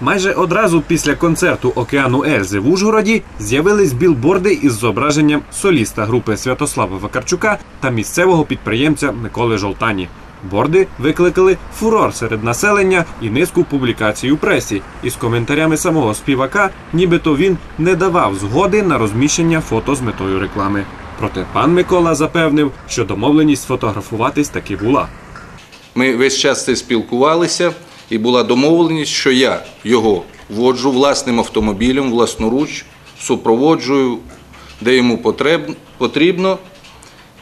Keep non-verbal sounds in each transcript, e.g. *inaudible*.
Майже одразу після концерту Океану Ельзи в Ужгороді з'явились білборди із зображенням соліста групи Святослава Вакарчука та місцевого підприємця Миколи Жолтані. Борди викликали фурор серед населення і низку публікацій у пресі із коментарями самого співака, нібито він не давав згоди на розміщення фото з метою реклами. Проте пан Микола запевнив, що домовленість фотографуватись таки була. Ми весь час це спілкувалися, і була домовленість, що я його воджу власним автомобілем, власноруч, супроводжую, де йому потрібно.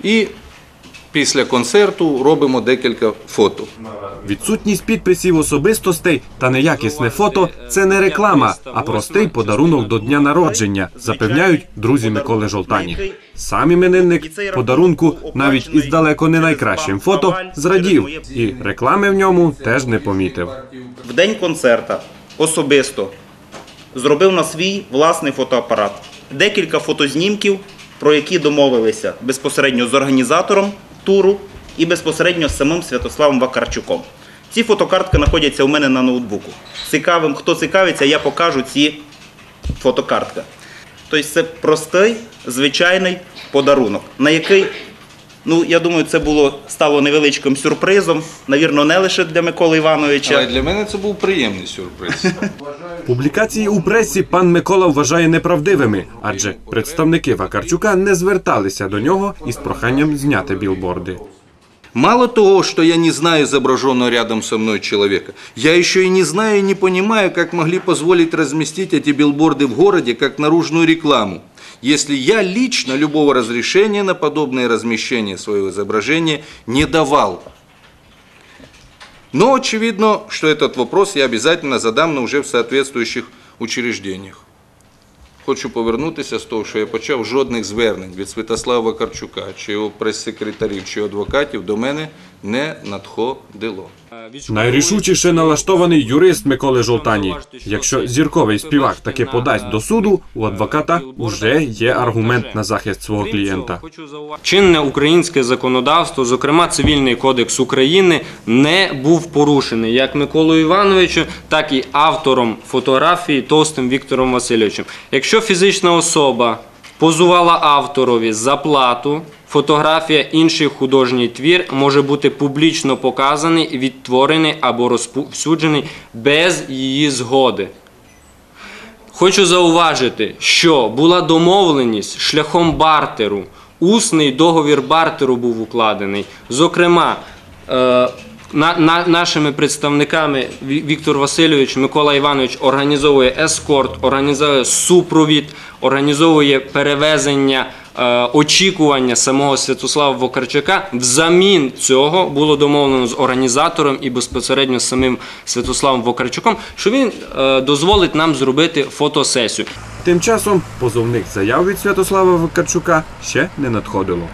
І після концерту робимо декілька фото. Відсутність підписів особистостей та неякісне фото це не реклама, а простий подарунок до дня народження, запевняють друзі Миколи Жолтані. Сам іменинник подарунку навіть із далеко не найкращим фото зрадів, і реклами в ньому теж не помітив. в день концерта особисто зробив на свій власний фотоапарат. Декілька фотознімків, про які домовилися безпосередньо з організатором туру і безпосередньо з самим Святославом Вакарчуком. Ці фотокартки знаходяться у мене на ноутбуку. Цікавим, хто цікавиться, я покажу ці фотокартки. Тобто це простий, звичайний подарунок, на який, ну я думаю, це було стало невеличким сюрпризом. Навірно, не лише для Миколи Івановича. Але для мене це був приємний сюрприз. *laughs* Публікації у пресі пан Микола вважає неправдивими, адже представники Вакарчука не зверталися до нього із проханням зняти білборди. Мало того, что я не знаю изображенного рядом со мной человека, я еще и не знаю и не понимаю, как могли позволить разместить эти билборды в городе как наружную рекламу, если я лично любого разрешения на подобное размещение своего изображения не давал. Но очевидно, что этот вопрос я обязательно задам, но уже в соответствующих учреждениях. Хочу повернутися з того, що я почав жодних звернень від Святослава Карчука, чи його прес-секретарів, чи адвокатів до мене не надходило. Найрішучіше налаштований юрист Миколи Жолтані. Якщо зірковий співак таки подасть до суду, у адвоката вже є аргумент на захист свого клієнта. Чинне українське законодавство, зокрема Цивільний кодекс України, не був порушений як Миколою Івановичем, так і автором фотографії Товстим Віктором Васильовичем. Якщо фізична особа позувала авторові за плату, фотографія інший художній твір може бути публічно показаний, відтворений або розповсюджений без її згоди. Хочу зауважити, що була домовленість шляхом бартеру. Усний договір бартеру був укладений. Зокрема, е, на, на, нашими представниками Віктор Васильович, Микола Іванович організовує ескорт, організовує супровід, організовує перевезення, очікування самого Святослава Вокарчука. Взамін цього було домовлено з організатором і безпосередньо з самим Святославом Вокарчуком, що він е, дозволить нам зробити фотосесію. Тим часом позовних заяв від Святослава Вокарчука ще не надходило.